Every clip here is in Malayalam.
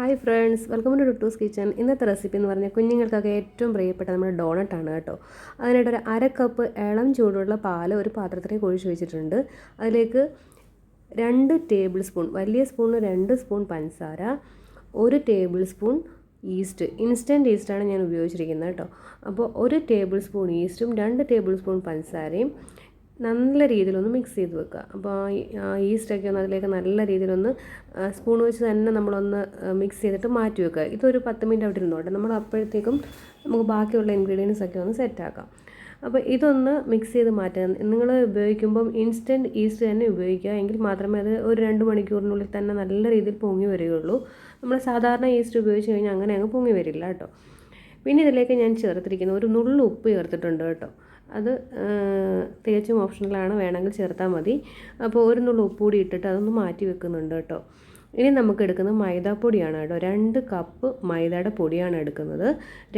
Hi friends welcome to Tuttu's kitchen ഇന്നത്തെ റെസിപ്പി എന്ന് പറഞ്ഞാൽ കുഞ്ഞുങ്ങൾക്കൊക്കെ ഏറ്റവും പ്രിയപ്പെട്ട നമ്മുടെ ഡോണട്ടാണ് കേട്ടോ. അതിനായിട്ട് ഒരു അര കപ്പ് ഇളം ചൂടുള്ള പാൽ ഒരു പാത്രത്തിലേക്ക് ഒഴിച്ച് വെച്ചിട്ടുണ്ട്. അതിലേക്ക് രണ്ട് ടേബിൾ സ്പൂൺ വലിയ സ്പൂണിന് രണ്ട് സ്പൂൺ പഞ്ചസാര ഒരു ടേബിൾ സ്പൂൺ ഈസ്റ്റ് ഇൻസ്റ്റന്റ് ഈസ്റ്റാണ് ഞാൻ ഉപയോഗിച്ചിരിക്കുന്നത് കേട്ടോ. അപ്പോൾ ഒരു ടേബിൾ സ്പൂൺ ഈസ്റ്റും രണ്ട് ടേബിൾ സ്പൂൺ പഞ്ചസാരയും നല്ല രീതിയിലൊന്ന് മിക്സ് ചെയ്ത് വെക്കുക. അപ്പോൾ ആ ഈസ്റ്റൊക്കെ ഒന്ന് അതിലേക്ക് നല്ല രീതിയിലൊന്ന് സ്പൂൺ വെച്ച് തന്നെ നമ്മളൊന്ന് മിക്സ് ചെയ്തിട്ട് മാറ്റി വെക്കുക. ഇതൊരു പത്ത് മിനിറ്റ് അവിടെ ഇരുന്നോട്ടെ. നമ്മൾ അപ്പോഴത്തേക്കും നമുക്ക് ബാക്കിയുള്ള ഇൻഗ്രീഡിയൻസ് ഒക്കെ ഒന്ന് സെറ്റാക്കാം അപ്പോൾ ഇതൊന്ന് മിക്സ് ചെയ്ത് മാറ്റുക നിങ്ങൾ ഉപയോഗിക്കുമ്പം ഇൻസ്റ്റന്റ് ഈസ്റ്റ് തന്നെ ഉപയോഗിക്കുക. എങ്കിൽ മാത്രമേ അത് ഒരു രണ്ട് മണിക്കൂറിനുള്ളിൽ തന്നെ നല്ല രീതിയിൽ പൊങ്ങി വരികയുള്ളൂ. നമ്മൾ സാധാരണ ഈസ്റ്റ് ഉപയോഗിച്ച് കഴിഞ്ഞാൽ അങ്ങനെ അങ്ങ് പൊങ്ങി വരില്ല കേട്ടോ. പിന്നെ ഇതിലേക്ക് ഞാൻ ചേർത്തിരിക്കുന്ന ഒരു നുള്ളു ഉപ്പ് ചേർത്തിട്ടുണ്ട് കേട്ടോ. അത് തികച്ചും ഓപ്ഷണലാണ്. വേണമെങ്കിൽ ചേർത്താൽ മതി. അപ്പോൾ ഒരു നുള്ളു ഉപ്പ് കൂടി ഇട്ടിട്ട് അതൊന്ന് മാറ്റി വെക്കുന്നുണ്ട് കേട്ടോ. ഇനി നമുക്ക് എടുക്കുന്നത് മൈദാപ്പൊടിയാണ് കേട്ടോ. രണ്ട് കപ്പ് മൈദയുടെ പൊടിയാണ് എടുക്കുന്നത്.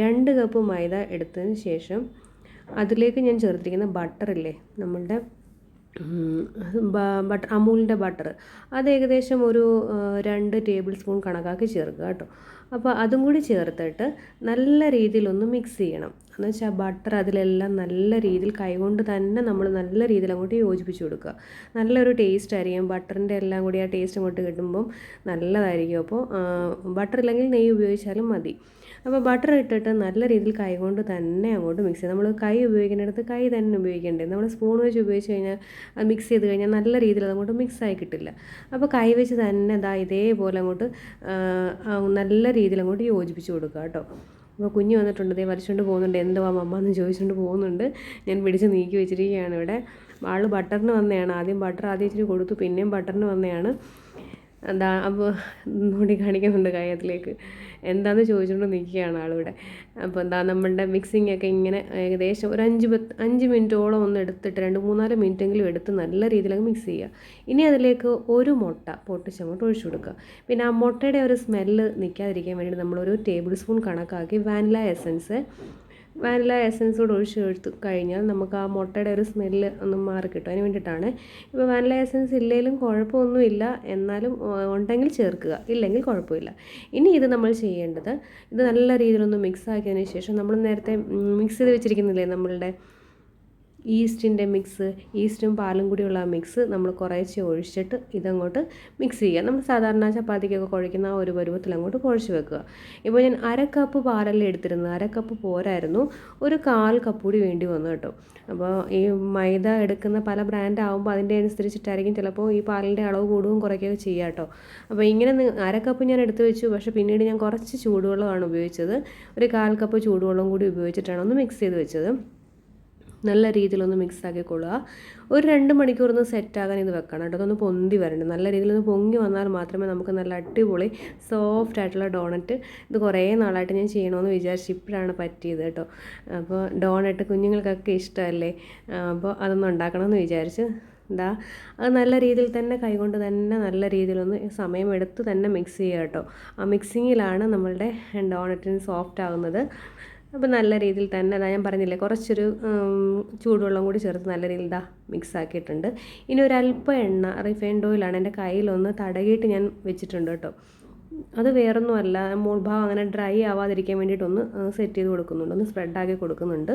രണ്ട് കപ്പ് മൈദ എടുത്തതിന് ശേഷം അതിലേക്ക് ഞാൻ ചേർത്തിരിക്കുന്ന ബട്ടറില്ലേ നമ്മളുടെ ബട്ടർ അമൂലിന്റെ ബട്ടർ. അത് ഏകദേശം ഒരു രണ്ട് ടേബിൾ സ്പൂൺ കണക്കാക്കി ചേർക്കുക കേട്ടോ. അപ്പോൾ അതും കൂടി ചേർത്തിട്ട് നല്ല രീതിയിലൊന്ന് മിക്സ് ചെയ്യണം. എന്ന് വെച്ചാൽ ബട്ടർ അതിലെല്ലാം നല്ല രീതിയിൽ കൈകൊണ്ട് തന്നെ നമ്മൾ നല്ല രീതിയിൽ അങ്ങോട്ട് യോജിപ്പിച്ച് കൊടുക്കുക. നല്ലൊരു ടേസ്റ്റ് ആയിരിക്കും. ബട്ടറിന്റെ എല്ലാം കൂടി ആ ടേസ്റ്റ് അങ്ങോട്ട് കിട്ടുമ്പം നല്ലതായിരിക്കും. അപ്പോൾ ബട്ടർ ഇല്ലെങ്കിൽ നെയ്യ് ഉപയോഗിച്ചാലും മതി. അപ്പോൾ ബട്ടർ ഇട്ടിട്ട് നല്ല രീതിയിൽ കൈ കൊണ്ട് തന്നെ അങ്ങോട്ട് മിക്സ് ചെയ്യാം. നമ്മൾ കൈ ഉപയോഗിക്കേണ്ടത് കൈ തന്നെ ഉപയോഗിക്കേണ്ടത് നമ്മൾ സ്പൂൺ വെച്ച് ഉപയോഗിച്ച് കഴിഞ്ഞാൽ അത് മിക്സ് ചെയ്ത് കഴിഞ്ഞാൽ നല്ല രീതിയിൽ അതങ്ങോട്ട് മിക്സ് ആയി കിട്ടില്ല. അപ്പോൾ കൈ വെച്ച് തന്നെ ഇതാ ഇതേപോലെ അങ്ങോട്ട് നല്ല രീതിയിൽ അങ്ങോട്ട് യോജിപ്പിച്ച് കൊടുക്കുക കേട്ടോ. അപ്പോൾ കുഞ്ഞ് വന്നിട്ടുണ്ട് ദേ വലിച്ചുകൊണ്ട് പോകുന്നുണ്ട്. എന്തുവാ മമ്മ എന്ന് ചോദിച്ചുകൊണ്ട് പോകുന്നുണ്ട്. ഞാൻ പിടിച്ച് നീക്കി വെച്ചിരിക്കുകയാണ് ഇവിടെ. ആൾ ബട്ടറിന് വന്നതാണ്. ആദ്യം ബട്ടർ ആദ്യം ഇച്ചിരി കൊടുത്തു പിന്നെയും ബട്ടറിന് വന്നതാണ്. എന്താ അപ്പോൾ മുടി കാണിക്കുന്നുണ്ട് കയ്യത്തിലേക്ക് എന്താണെന്ന് ചോദിച്ചുകൊണ്ട് നിൽക്കുകയാണ് ആളിവിടെ. അപ്പോൾ എന്താ നമ്മളുടെ മിക്സിംഗ് ഒക്കെ ഇങ്ങനെ ഏകദേശം ഒരു അഞ്ച് പത്ത് അഞ്ച് മിനിറ്റോളം ഒന്ന് എടുത്തിട്ട് രണ്ട് മൂന്നാൽ മിനിറ്റെങ്കിലും എടുത്ത് നല്ല രീതിയിലങ്ങ് മിക്സ് ചെയ്യുക. ഇനി അതിലേക്ക് ഒരു മുട്ട പൊട്ടിച്ചങ്ങോട്ട് ഒഴിച്ചു കൊടുക്കുക. പിന്നെ ആ മുട്ടയുടെ ഒരു സ്മെല്ല് നിൽക്കാതിരിക്കാൻ വേണ്ടി നമ്മളൊരു ടേബിൾ സ്പൂൺ കണക്കാക്കി വാനില എസൻസ് വാനില എസൻസ് കൂടെ ഒഴിച്ച് എടുത്ത് കഴിഞ്ഞാൽ നമുക്ക് ആ മുട്ടയുടെ ഒരു സ്മെല്ല് ഒന്ന് മാറി കിട്ടും അതിന് വേണ്ടിയിട്ടാണ്. ഇപ്പോൾ വാനില എസൻസ് ഇല്ലെങ്കിലും കുഴപ്പമൊന്നുമില്ല. എന്നാലും ഉണ്ടെങ്കിൽ ചേർക്കുക. ഇല്ലെങ്കിൽ കുഴപ്പമില്ല. ഇനി ഇത് നമ്മൾ ചെയ്യേണ്ടത് ഇത് നല്ല രീതിയിലൊന്ന് മിക്സ് ആക്കിയതിന് ശേഷം നമ്മൾ നേരത്തെ മിക്സ് ചെയ്ത് വെച്ചിരിക്കുന്നില്ലേ നമ്മളുടെ ഈസ്റ്റിന്റെ മിക്സ് ഈസ്റ്റും പാലും കൂടിയുള്ള മിക്സ് നമ്മൾ കുറേശ്ശെ ഒഴിച്ചിട്ട് ഇതങ്ങോട്ട് മിക്സ് ചെയ്യുക. നമ്മൾ സാധാരണ ചപ്പാത്തിക്കൊക്കെ കുഴയ്ക്കുന്ന ആ ഒരു പരുവത്തിൽ അങ്ങോട്ട് കുഴച്ച് വെക്കുക. ഇപ്പോൾ ഞാൻ അര കപ്പ് പാലല്ലേ എടുത്തിരുന്നത്. അര കപ്പ് പോരായിരുന്നു. ഒരു കാൽ കപ്പ് കൂടി വേണ്ടി വന്നു കേട്ടോ. അപ്പോൾ ഈ മൈദ എടുക്കുന്ന പല ബ്രാൻഡ് ആകുമ്പോൾ അതിന്റെ അനുസരിച്ചിട്ടായിരിക്കും ചിലപ്പോൾ ഈ പാലിന്റെ അളവ് കൂടുകയും കുറയ്ക്കുകയൊക്കെ ചെയ്യുക കേട്ടോ. അപ്പോൾ ഇങ്ങനെ അര കപ്പ് ഞാൻ എടുത്തു വെച്ചു. പക്ഷേ പിന്നീട് ഞാൻ കുറച്ച് ചൂടുവെള്ളമാണ് ഉപയോഗിച്ചത്. ഒരു കാൽ കപ്പ് ചൂടുവെള്ളം കൂടി ഉപയോഗിച്ചിട്ടാണ് ഒന്ന് മിക്സ് ചെയ്ത് വെച്ചത്. നല്ല രീതിയിലൊന്ന് മിക്സ് ആക്കിക്കൊള്ളുക ഒരു രണ്ട് മണിക്കൂർ ഒന്ന് സെറ്റാകാൻ ഇത് വെക്കണം കേട്ടോ. ഒന്ന് പൊന്തി വരണം നല്ല രീതിയിലൊന്ന് പൊങ്ങി വന്നാൽ മാത്രമേ നമുക്ക് നല്ല അടിപൊളി സോഫ്റ്റ് ആയിട്ടുള്ള ഡോണറ്റ് ഇത് കുറേ നാളായിട്ട് ഞാൻ ചെയ്യണമെന്ന് വിചാരിച്ച് ഇപ്പോഴാണ് പറ്റിയത് കേട്ടോ. അപ്പോൾ ഡോണറ്റ് കുഞ്ഞുങ്ങൾക്കൊക്കെ ഇഷ്ടമല്ലേ? അപ്പോൾ അതൊന്ന് ഉണ്ടാക്കണമെന്ന് വിചാരിച്ച് എന്താ അത് നല്ല രീതിയിൽ തന്നെ കൈകൊണ്ട് തന്നെ നല്ല രീതിയിലൊന്ന് സമയമെടുത്ത് തന്നെ മിക്സ് ചെയ്യുക കേട്ടോ. ആ മിക്സിങ്ങിലാണ് നമ്മളുടെ ഡോണറ്റിന് സോഫ്റ്റ് ആകുന്നത് അപ്പോൾ നല്ല രീതിയിൽ തന്നെ അതാ ഞാൻ പറഞ്ഞില്ലേ കുറച്ചൊരു ചൂടുവെള്ളം കൂടി ചേർത്ത് നല്ല രീതിയിൽ ഇതാ മിക്സ് ആക്കിയിട്ടുണ്ട്. ഇനി ഒരു അല്പം എണ്ണ റിഫൈൻഡ് ഓയിലാണ് എന്റെ കയ്യിലൊന്ന് തടകിയിട്ട് ഞാൻ വെച്ചിട്ടുണ്ട് കേട്ടോ. അത് വേറൊന്നുമല്ല മുൾഭാവം അങ്ങനെ ഡ്രൈ ആവാതിരിക്കാൻ വേണ്ടിയിട്ടൊന്ന് സെറ്റ് ചെയ്ത് കൊടുക്കുന്നുണ്ട് ഒന്ന് സ്പ്രെഡാക്കി കൊടുക്കുന്നുണ്ട്.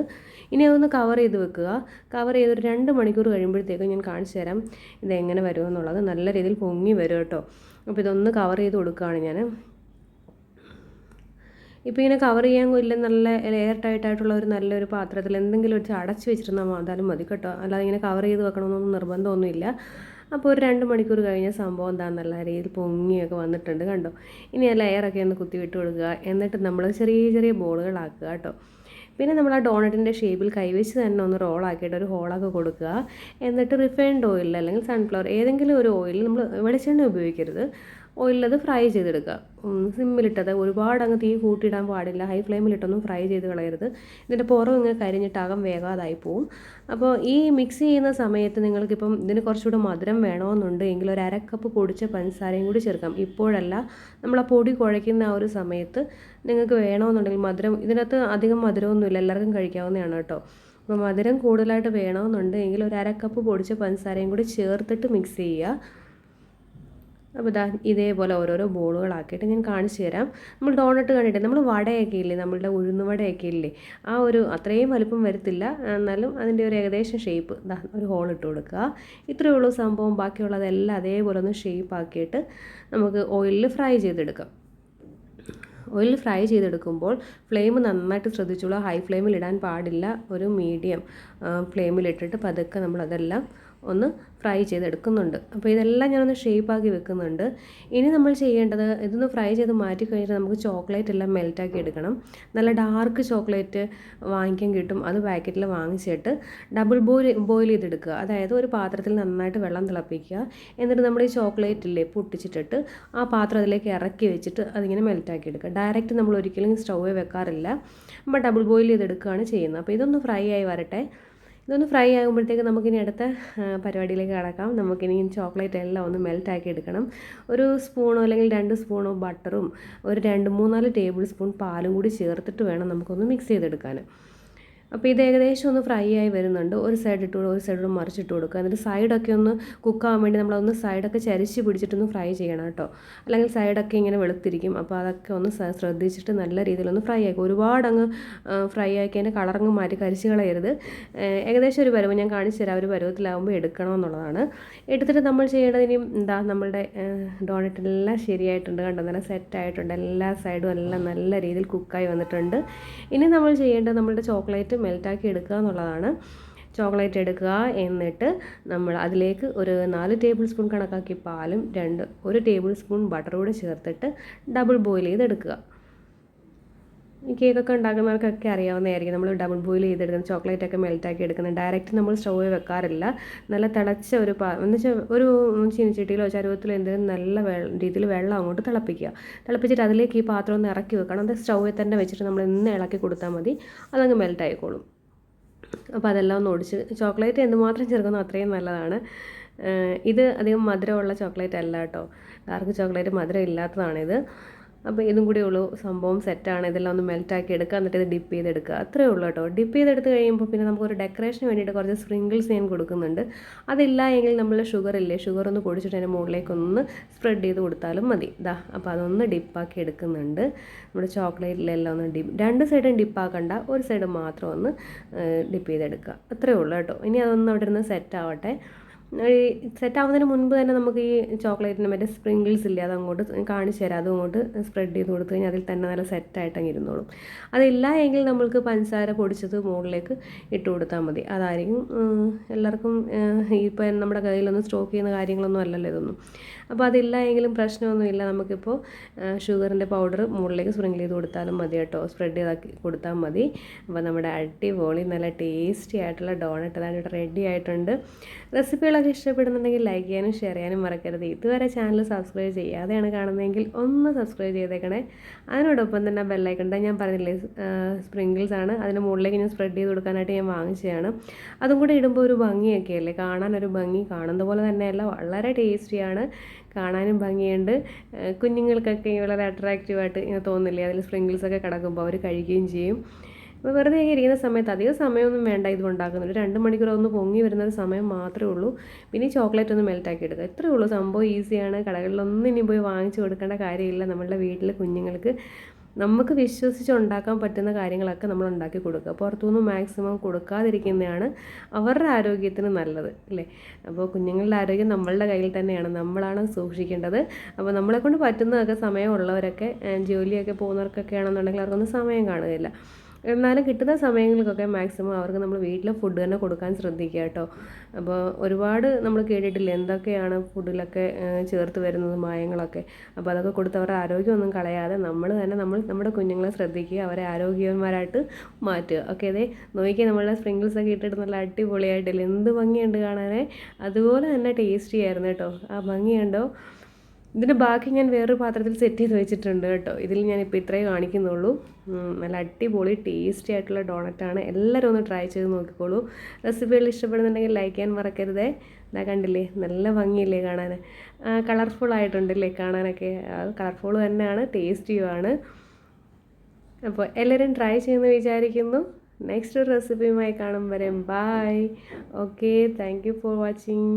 ഇനി അതൊന്ന് കവർ ചെയ്ത് വെക്കുക. കവർ ചെയ്ത് ഒരു രണ്ട് മണിക്കൂർ കഴിയുമ്പോഴത്തേക്കും ഞാൻ കാണിച്ചു തരാം ഇതെങ്ങനെ വരുമെന്നുള്ളത്. നല്ല രീതിയിൽ പൊങ്ങി വരും കേട്ടോ. അപ്പോൾ ഇതൊന്ന് കവർ ചെയ്ത് കൊടുക്കുകയാണ് ഞാൻ. ഇപ്പോൾ ഇങ്ങനെ കവർ ചെയ്യാൻ ഇല്ല നല്ല എയർ ടൈറ്റ് ആയിട്ടുള്ള ഒരു നല്ലൊരു പാത്രത്തിൽ എന്തെങ്കിലും വെച്ച് അടച്ച് വെച്ചിരുന്നാൽ മാതാലും മതി കേട്ടോ. അല്ലാതെ ഇങ്ങനെ കവർ ചെയ്ത് വെക്കണമെന്നൊന്നും നിർബന്ധമൊന്നുമില്ല അപ്പോൾ ഒരു രണ്ട് മണിക്കൂർ കഴിഞ്ഞ സംഭവം എന്താ നല്ല രീതിയിൽ പൊങ്ങിയൊക്കെ വന്നിട്ടുണ്ട് കണ്ടോ? ഇനി ആ ലെയറൊക്കെ ഒന്ന് കുത്തിവിട്ട് കൊടുക്കുക. എന്നിട്ട് നമ്മൾ ചെറിയ ചെറിയ ബോളുകളാക്കുക കേട്ടോ. പിന്നെ നമ്മൾ ആ ഡോണറ്റിന്റെ ഷേപ്പിൽ കൈവച്ച് തന്നെ ഒന്ന് റോളാക്കിയിട്ട് ഒരു ഹോളൊക്കെ കൊടുക്കുക. എന്നിട്ട് റിഫൈൻഡ് ഓയിൽ അല്ലെങ്കിൽ സൺഫ്ലവർ ഏതെങ്കിലും ഒരു ഓയിൽ നമ്മൾ വെളിച്ചെണ്ണ ഉപയോഗിക്കരുത്. ഓയിലത് ഫ്രൈ ചെയ്തെടുക്കുക. സിമ്മിലിട്ടത്. ഒരുപാട് അങ്ങ് തീ കൂട്ടിയിടാൻ പാടില്ല. ഹൈ ഫ്ലെയിമിലിട്ടൊന്നും ഫ്രൈ ചെയ്ത് കളയരുത്. ഇതിന്റെ പുറം ഇങ്ങനെ കരിഞ്ഞിട്ടാകം വേഗാതായി പോവും. അപ്പോൾ ഈ മിക്സ് ചെയ്യുന്ന സമയത്ത് നിങ്ങൾക്കിപ്പം ഇതിന് കുറച്ചുകൂടെ മധുരം വേണമെന്നുണ്ട് എങ്കിൽ ഒരു അരക്കപ്പ് പൊടിച്ച പഞ്ചസാരയും കൂടി ചേർക്കാം. ഇപ്പോഴല്ല നമ്മൾ ആ പൊടി കുഴയ്ക്കുന്ന ആ ഒരു സമയത്ത് നിങ്ങൾക്ക് വേണമെന്നുണ്ടെങ്കിൽ മധുരം ഇതിനകത്ത് അധികം മധുരമൊന്നുമില്ല. എല്ലാവർക്കും കഴിക്കാവുന്നതാണ് കേട്ടോ. അപ്പോൾ മധുരം കൂടുതലായിട്ട് വേണമെന്നുണ്ടെങ്കിൽ ഒരു അരക്കപ്പ് പൊടിച്ച പഞ്ചസാരയും കൂടി ചേർത്തിട്ട് മിക്സ് ചെയ്യുക. അപ്പോൾ ഇതാ ഇതേപോലെ ഓരോരോ ബോളുകളാക്കിയിട്ട് ഞാൻ കാണിച്ചു തരാം. നമ്മൾ ഡോണട്ട് കണ്ടിട്ട് നമ്മൾ വടയൊക്കെ ഇല്ലേ? നമ്മളുടെ ഉഴുന്ന് വടയൊക്കെ ഇല്ലേ? ആ ഒരു അത്രയും വലുപ്പം വരത്തില്ല. എന്നാലും അതിന്റെ ഒരു ഏകദേശം ഷേപ്പ് ഇതാ ഒരു ഹോൾ ഇട്ട് കൊടുക്കുക. ഇത്രയേ ഉള്ളൂ സംഭവം. ബാക്കിയുള്ളതെല്ലാം അതേപോലെ ഒന്ന് ഷേപ്പ് ആക്കിയിട്ട് നമുക്ക് ഓയിലിൽ ഫ്രൈ ചെയ്തെടുക്കാം. ഓയിൽ ഫ്രൈ ചെയ്തെടുക്കുമ്പോൾ ഫ്ലെയിം നന്നായിട്ട് ശ്രദ്ധിച്ചോളൂ. ഹൈ ഫ്ലെയിമിൽ ഇടാൻ പാടില്ല. ഒരു മീഡിയം ഫ്ലെയിമിലിട്ടിട്ട് പതുക്കെ നമ്മളതെല്ലാം ഒന്ന് ഫ്രൈ ചെയ്തെടുക്കുന്നുണ്ട്. അപ്പോൾ ഇതെല്ലാം ഞാനൊന്ന് ഷേപ്പാക്കി വെക്കുന്നുണ്ട്. ഇനി നമ്മൾ ചെയ്യേണ്ടത് ഇതൊന്ന് ഫ്രൈ ചെയ്ത് മാറ്റി കഴിഞ്ഞിട്ട് നമുക്ക് ചോക്ലേറ്റ് എല്ലാം മെൽറ്റാക്കി എടുക്കണം. നല്ല ഡാർക്ക് ചോക്ലേറ്റ് വാങ്ങിക്കാൻ കിട്ടും. അത് പാക്കറ്റിൽ വാങ്ങിച്ചിട്ട് ഡബിൾ ബോയിൽ ബോയിൽ ചെയ്തെടുക്കുക. അതായത് ഒരു പാത്രത്തിൽ നന്നായിട്ട് വെള്ളം തിളപ്പിക്കുക. എന്നിട്ട് നമ്മൾ ഈ ചോക്ലേറ്റ് ഇല്ലേ പൊട്ടിച്ചിട്ടിട്ട് ആ പാത്രം അതിലേക്ക് ഇറക്കി വെച്ചിട്ട് അതിങ്ങനെ മെൽറ്റാക്കി എടുക്കുക. ഡയറക്റ്റ് നമ്മൾ ഒരിക്കലും സ്റ്റൗവേ വെക്കാറില്ല. നമ്മൾ ഡബിൾ ബോയിൽ ചെയ്തെടുക്കുകയാണ് ചെയ്യുന്നത്. അപ്പോൾ ഇതൊന്ന് ഫ്രൈ ആയി വരട്ടെ. ഇതൊന്ന് ഫ്രൈ ആകുമ്പോഴത്തേക്ക് നമുക്കിനി അടുത്ത പരിപാടിയിലേക്ക് കടക്കാം. നമുക്കിനി ചോക്ലേറ്റ് എല്ലാം ഒന്ന് മെൽറ്റാക്കി എടുക്കണം. ഒരു സ്പൂണോ അല്ലെങ്കിൽ രണ്ട് സ്പൂണോ ബട്ടറും ഒരു രണ്ട് മൂന്നാൽ ടേബിൾ സ്പൂൺ പാലും കൂടി ചേർത്തിട്ട് വേണം നമുക്കൊന്ന് മിക്സ് ചെയ്തെടുക്കാൻ. അപ്പോൾ ഇത് ഏകദേശം ഒന്ന് ഫ്രൈ ആയി വരുന്നുണ്ട്. ഒരു സൈഡ് ഇട്ട് ഒരു സൈഡ് മറിച്ചിട്ട് കൊടുക്കുക. എന്നിട്ട് സൈഡൊക്കെ ഒന്ന് കുക്കാവാൻ വേണ്ടി നമ്മളൊന്ന് സൈഡൊക്കെ ചരിച്ച് പിടിച്ചിട്ടൊന്ന് ഫ്രൈ ചെയ്യണം കേട്ടോ. അല്ലെങ്കിൽ സൈഡൊക്കെ ഇങ്ങനെ വെളുത്തിരിക്കും. അപ്പോൾ അതൊക്കെ ഒന്ന് ശ്രദ്ധിച്ചിട്ട് നല്ല രീതിയിലൊന്ന് ഫ്രൈ ആക്കുക. ഒരുപാട് അങ്ങ് ഫ്രൈ ആക്കി അതിന്റെ കളറങ്ങ് മാറ്റി കരിച്ച് കളയരുത്. ഏകദേശം ഒരു പരുവം ഞാൻ കാണിച്ചു തരാം. ഒരു പരുവത്തിലാവുമ്പോൾ എടുക്കണമെന്നുള്ളതാണ് എടുത്തിട്ട് നമ്മൾ ചെയ്യേണ്ടത് എന്താ നമ്മളുടെ ഡോണറ്റെല്ലാം ശരിയായിട്ടുണ്ട് കണ്ടോ? നല്ല സെറ്റായിട്ടുണ്ട് എല്ലാ സൈഡും എല്ലാം നല്ല രീതിയിൽ കുക്കായി വന്നിട്ടുണ്ട്. ഇനി നമ്മൾ ചെയ്യേണ്ടത് നമ്മളുടെ ചോക്ലേറ്റ് മെൽറ്റാക്കി എടുക്കുക എന്നുള്ളതാണ്. ചോക്ലേറ്റ് എടുക്കുക എന്നിട്ട് നമ്മൾ അതിലേക്ക് ഒരു നാല് ടേബിൾ സ്പൂൺ കണക്കാക്കി പാലും രണ്ട് ഒരു ടേബിൾ സ്പൂൺ ബട്ടറും കൂടെ ചേർത്തിട്ട് ഡബിൾ ബോയിൽ ചെയ്തെടുക്കുക. കേക്കൊക്കെ ഉണ്ടാക്കുന്നവർക്കൊക്കെ അറിയാവുന്നതായിരിക്കും. നമ്മൾ ഡബിൾ ബോയിൽ ചെയ്തെടുക്കുന്ന ചോക്ലേറ്റ് ഒക്കെ മെൽറ്റാക്കി എടുക്കുന്നത് ഡയറക്റ്റ് നമ്മൾ സ്റ്റൗവിൽ വെക്കാറില്ല. നല്ല തിളച്ച ഒരു പാ എന്ന് വെച്ചാൽ ഒരു ചീനിച്ചട്ടിയിലോ ചരുവത്തിലോ എന്തെങ്കിലും നല്ല രീതിയിൽ വെള്ളം അങ്ങോട്ട് തിളപ്പിക്കുക. തിളപ്പിച്ചിട്ട് അതിലേക്ക് ഈ പാത്രം ഒന്ന് ഇറക്കി വെക്കണം. അത് സ്റ്റൗവിൽ തന്നെ വെച്ചിട്ട് നമ്മൾ ഇന്ന് ഇളക്കി കൊടുത്താൽ മതി. അതങ്ങ് മെൽറ്റായിക്കോളും അപ്പോൾ അതെല്ലാം ഒന്ന് ഒടിച്ച് ചോക്ലേറ്റ് എന്തുമാത്രം ചേർക്കുന്നോ അത്രയും നല്ലതാണ്. ഇത് അധികം മധുരമുള്ള ചോക്ലേറ്റ് അല്ല കേട്ടോ. ഡാർക്ക് ചോക്ലേറ്റ് മധുരം ഇല്ലാത്തതാണിത്. അപ്പോൾ ഇതും കൂടെ ഉള്ളൂ. സംഭവം സെറ്റാണ് ഇതെല്ലാം ഒന്ന് മെൽറ്റാക്കി എടുക്കുക. എന്നിട്ട് ഇത് ഡിപ്പ് ചെയ്തെടുക്കുക. അത്രേ ഉള്ളൂ കേട്ടോ. ഡിപ്പ് ചെയ്തെടുത്ത് കഴിയുമ്പോൾ പിന്നെ നമുക്കൊരു ഡെക്കറേഷന് വേണ്ടിയിട്ട് കുറച്ച് സ്പ്രിങ്കിൾസ് ഞാൻ കൊടുക്കുന്നുണ്ട്. അതില്ല എങ്കിൽ നമ്മൾ ഷുഗർ ഇല്ലേ? ഷുഗർ ഒന്ന് പൊടിച്ചിട്ട് അതിന്റെ മുകളിലേക്ക് ഒന്ന് സ്പ്രെഡ് ചെയ്ത് കൊടുത്താലും മതി. ഇതാ അപ്പോൾ അതൊന്ന് ഡിപ്പാക്കി എടുക്കുന്നുണ്ട്. നമ്മുടെ ചോക്ലേറ്റിലെല്ലാം ഒന്ന് ഡിപ്പ് രണ്ട് സൈഡും ഡിപ്പാക്കണ്ട ഒരു സൈഡ് മാത്രം ഒന്ന് ഡിപ്പ് ചെയ്തെടുക്കുക. അത്രേ ഉള്ളൂ കേട്ടോ. ഇനി അതൊന്ന് അവിടെ ഇരുന്ന് സെറ്റ് ആവട്ടെ. സെറ്റ് ആവുന്നതിന് മുൻപ് തന്നെ നമുക്ക് ഈ ചോക്ലേറ്റിന് മറ്റേ സ്പ്രിങ്കിൾസ് ഇല്ലേ അതങ്ങോട്ട് കാണിച്ചു തരാം. അതും സ്പ്രെഡ് ചെയ്ത് കൊടുത്തു കഴിഞ്ഞാൽ അതിൽ തന്നെ നല്ല സെറ്റായിട്ട് അങ്ങ് ഇരുന്നോളും. അതില്ല എങ്കിൽ നമ്മൾക്ക് പഞ്ചസാര പൊടിച്ചത് മുകളിലേക്ക് ഇട്ട് കൊടുത്താൽ മതി. അതായിരിക്കും എല്ലാവർക്കും ഇപ്പം നമ്മുടെ കയ്യിലൊന്നും സ്റ്റോക്ക് ചെയ്യുന്ന കാര്യങ്ങളൊന്നും അല്ലല്ലോ ഇതൊന്നും. അപ്പോൾ അതില്ല എങ്കിലും പ്രശ്നമൊന്നുമില്ല. നമുക്കിപ്പോൾ ഷുഗറിന്റെ പൗഡർ മുകളിലേക്ക് സ്പ്രിങ്കിൾ ചെയ്ത് കൊടുത്താലും മതി കേട്ടോ. സ്പ്രെഡ് ചെയ്താക്കി കൊടുത്താൽ മതി. അപ്പോൾ നമ്മുടെ അടിപൊളി നല്ല ടേസ്റ്റി ആയിട്ടുള്ള അതാണ് ഇവിടെ റെഡി ആയിട്ടുണ്ട്. റെസിപ്പികളൊക്കെ ഇഷ്ടപ്പെടുന്നുണ്ടെങ്കിൽ ലൈക്ക് ചെയ്യാനും ഷെയർ ചെയ്യാനും മറക്കരുത്. ഇതുവരെ ചാനൽ സബ്സ്ക്രൈബ് ചെയ്യാതെയാണ് കാണുന്നതെങ്കിൽ ഒന്ന് സബ്സ്ക്രൈബ് ചെയ്തേക്കണേ. അതിനോടൊപ്പം തന്നെ ബെല്ലൈക്കണ്ട ഞാൻ പറഞ്ഞില്ലേ സ്പ്രിങ്കിൾസ് ആണ്. അതിന് മുകളിലേക്ക് ഞാൻ സ്പ്രെഡ് ചെയ്ത് കൊടുക്കാനായിട്ട് ഞാൻ വാങ്ങിച്ചതാണ്. അതും കൂടെ ഇടുമ്പോൾ ഒരു ഭംഗിയൊക്കെ അല്ലേ? ഒരു ഭംഗി. കാണുന്ന പോലെ തന്നെയല്ല വളരെ ടേസ്റ്റിയാണ് കാണാനും ഭംഗിയുണ്ട്. കുഞ്ഞുങ്ങൾക്കൊക്കെ വളരെ അട്രാക്റ്റീവായിട്ട് ഇങ്ങനെ തോന്നില്ലേ? അതിൽ സ്പ്രിങ്കിൾസൊക്കെ കിടക്കുമ്പോൾ അവർ കഴിക്കുകയും ചെയ്യും. അപ്പോൾ വെറുതെ ഇങ്ങനെ ഇരിക്കുന്ന സമയത്ത് അധികം സമയമൊന്നും വേണ്ട ഇത് ഉണ്ടാക്കുന്നില്ല രണ്ട് മണിക്കൂർ ഒന്ന് പൊങ്ങി വരുന്ന ഒരു സമയം മാത്രമേ ഉള്ളൂ. പിന്നെ ചോക്ലേറ്റ് ഒന്ന് മെൽറ്റാക്കി എടുക്കുക. ഇത്രയേ ഉള്ളൂ. സംഭവം ഈസിയാണ് കടകളിലൊന്നും ഇനി പോയി വാങ്ങിച്ചു കൊടുക്കേണ്ട കാര്യമില്ല. നമ്മളുടെ വീട്ടിലെ കുഞ്ഞുങ്ങൾക്ക് നമുക്ക് വിശ്വസിച്ച് ഉണ്ടാക്കാൻ പറ്റുന്ന കാര്യങ്ങളൊക്കെ നമ്മൾ ഉണ്ടാക്കി കൊടുക്കുക. പുറത്തുനിന്ന് മാക്സിമം കൊടുക്കാതിരിക്കുന്നതാണ് അവരുടെ ആരോഗ്യത്തിന് നല്ലത് അല്ലേ? അപ്പോൾ കുഞ്ഞുങ്ങളുടെ ആരോഗ്യം നമ്മളുടെ കയ്യിൽ തന്നെയാണ്. നമ്മളാണ് സൂക്ഷിക്കേണ്ടത്. അപ്പോൾ നമ്മളെക്കൊണ്ട് പറ്റുന്നതൊക്കെ സമയമുള്ളവരൊക്കെ ജോലിയൊക്കെ പോകുന്നവർക്കൊക്കെ ആണെന്നുണ്ടെങ്കിൽ അവർക്കൊന്നും സമയം കാണുകയില്ല. എന്നാലും കിട്ടുന്ന സമയങ്ങൾക്കൊക്കെ മാക്സിമം അവർക്ക് നമ്മൾ വീട്ടിലെ ഫുഡ് തന്നെ കൊടുക്കാൻ ശ്രദ്ധിക്കുക കേട്ടോ. അപ്പോൾ ഒരുപാട് നമ്മൾ കേട്ടിട്ടില്ല എന്തൊക്കെയാണ് ഫുഡിലൊക്കെ ചേർത്ത് വരുന്നത് മായങ്ങളൊക്കെ. അപ്പോൾ അതൊക്കെ കൊടുത്ത് അവരുടെ ആരോഗ്യമൊന്നും കളയാതെ നമ്മൾ തന്നെ നമ്മൾ നമ്മുടെ കുഞ്ഞുങ്ങളെ ശ്രദ്ധിക്കുക അവരെ ആരോഗ്യവാന്മാരായിട്ട് മാറ്റുക. ഓക്കെ അതെ നോക്കി നമ്മളുടെ സ്പ്രിങ്കിൾസ് ഒക്കെ ഇട്ടിട്ട് നല്ല അടിപൊളിയായിട്ടില്ല? എന്ത് ഭംഗിയുണ്ട് കാണാനേ? അതുപോലെ തന്നെ ടേസ്റ്റി ആയിരുന്നു കേട്ടോ. ആ ഭംഗിയുണ്ടോ? ഇതിന്റെ ബാക്കി ഞാൻ വേറൊരു പാത്രത്തിൽ സെറ്റ് ചെയ്ത് വെച്ചിട്ടുണ്ട് കേട്ടോ. ഇതിൽ ഞാനിപ്പോൾ ഇത്രയേ കാണിക്കുന്നുള്ളൂ. നല്ല അടിപൊളി ടേസ്റ്റി ആയിട്ടുള്ള ഡോണറ്റാണ് എല്ലാവരും ഒന്ന് ട്രൈ ചെയ്ത് നോക്കിക്കോളൂ. റെസിപ്പികൾ ഇഷ്ടപ്പെടുന്നുണ്ടെങ്കിൽ ലൈക്ക് ചെയ്യാൻ മറക്കരുതേ. ഇതാ കണ്ടില്ലേ നല്ല ഭംഗിയില്ലേ കാണാൻ. കളർഫുൾ ആയിട്ടുണ്ടല്ലേ കാണാനൊക്കെ. കളർഫുൾ തന്നെയാണ് ടേസ്റ്റിയുമാണ് അപ്പോൾ എല്ലാവരും ട്രൈ ചെയ്യുമെന്ന് വിചാരിക്കുന്നു. നെക്സ്റ്റ് റെസിപ്പിയുമായി കാണും വരെ. Bye okay thank you for watching